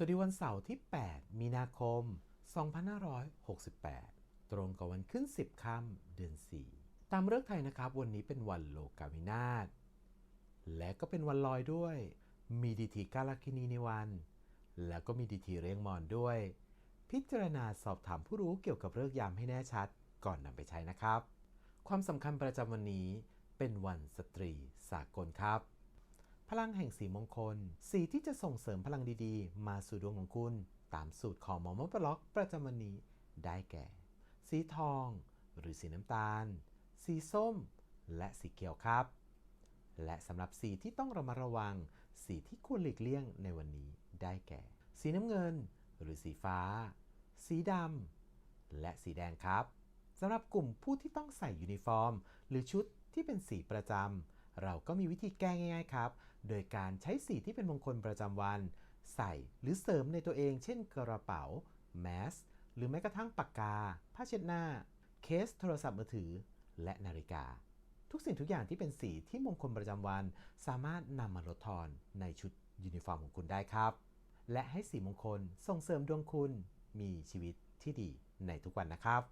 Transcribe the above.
สวัสดีวันเสาร์ที่ 8 มีนาคม 2568 ตรงกับวันขึ้น 10 ค่ำเดือน 4 ตามเลิกษ์ไทยนะครับ วันนี้เป็นวันโลกาวินาศ และก็เป็นวันลอยด้วย มีดีทีกาลคินีในวัน แล้วก็มีดีทีเรียงมอนด้วย พิจารณาสอบถามผู้รู้เกี่ยวกับเลิกษ์ยามให้แน่ชัด ก่อนนำไปใช้นะครับ ความสำคัญประจำวันนี้เป็นวันสตรีสากลครับ พลังแห่งสีมงคล สีที่จะส่งเสริมพลังดีๆ มาสู่ดวงของคุณ ตามสูตรของหมอมบล็อกประจำวันนี้ได้แก่ สีทอง หรือสีน้ำตาล สีส้ม และสีเขียวครับ และสำหรับสีที่ต้องระมัดระวัง สีที่ควรหลีกเลี่ยงในวันนี้ได้แก่ สีน้ำเงิน หรือสีฟ้า สีดำและสีแดงครับสำหรับกลุ่มผู้ที่ต้องใส่ยูนิฟอร์ม หรือชุดที่เป็นสีประจำ เราก็มีวิธีแก้ง่ายๆครับ โดยการใช้สีที่เป็นมงคลประจำวัน ใส่หรือเสริมในตัวเอง เช่นกระเป๋า แมส หรือแม้กระทั่งปากกา ผ้าเช็ดหน้า เคสโทรศัพท์มือถือ และนาฬิกา ทุกสิ่งทุกอย่างที่เป็นสีที่มงคลประจำวัน สามารถนำมาลดทอนในชุดยูนิฟอร์มของคุณได้ครับ และให้สีมงคลส่งเสริมดวงคุณมีชีวิตที่ดีในทุกวันนะครับ